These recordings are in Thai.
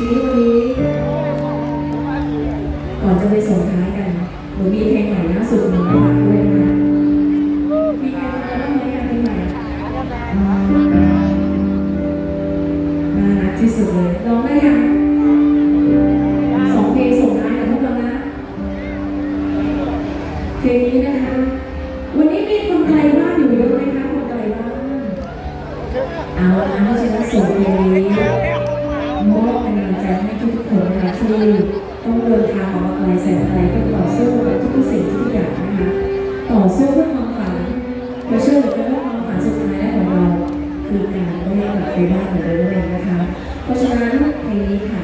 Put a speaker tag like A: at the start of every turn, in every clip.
A: ทีนี้วันนี้ก่อนจะไปส่งท้ายกันหนูมีเพลงใหม่ล่าสุดมาฝากด้วยนะมีใครฟังบ้างไหมเพลงใหม่น่ารักที่สุดเลยร้องได้ยังสองเพลงส่งท้ายกับพวกเรานะเพลงนี้นะ เชื่อเหลือเกิว่าความฝันสุดท้ายของเราคือการได้กลับไปบ้านเหมือนเดิมนะคะ เพราะฉะนั้นเพลงนี้ค่ะ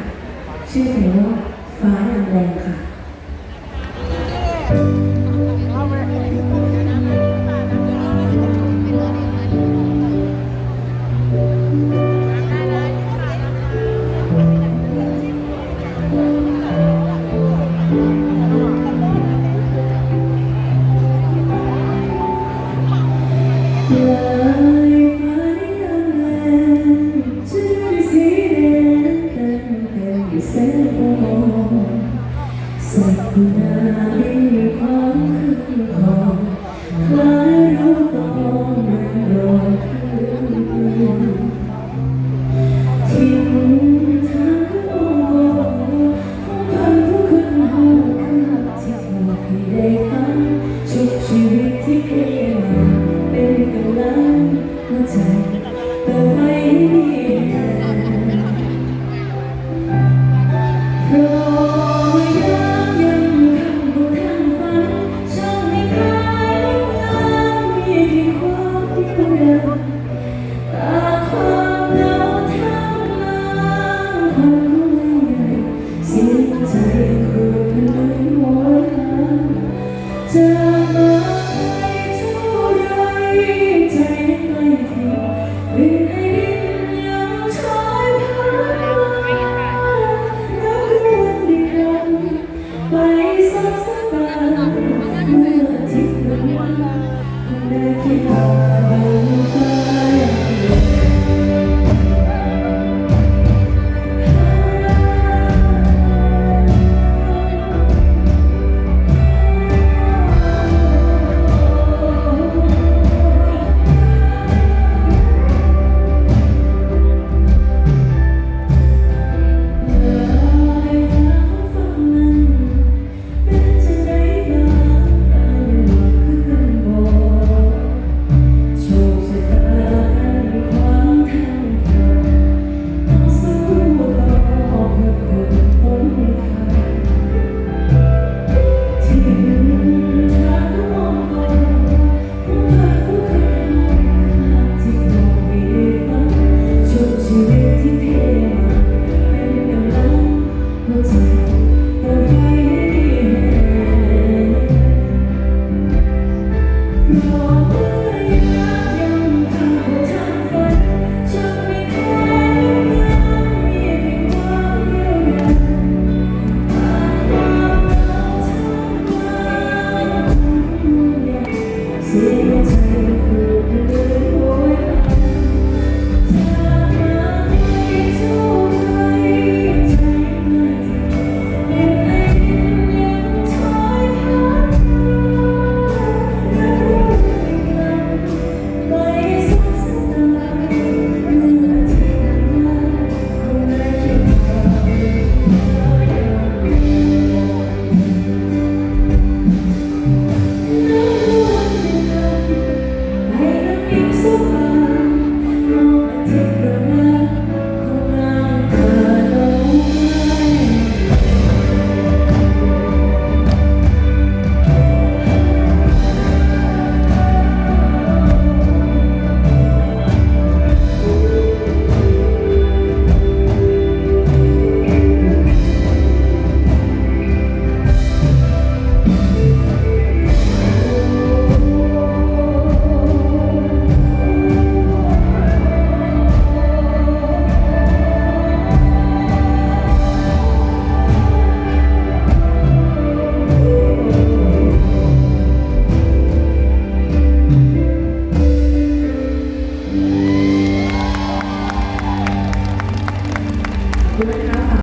A: ชื่อเพลงว่าฟ้าแรงค่ะ thank you Now ใจคู่เป็นหนึ่งหัวจะมาให้เท่าไใจไม่ทิ้งบินให้ดินยังชายพันมานับนดีกันไปสักสักวันเมื่ทิ้งวัได้คิ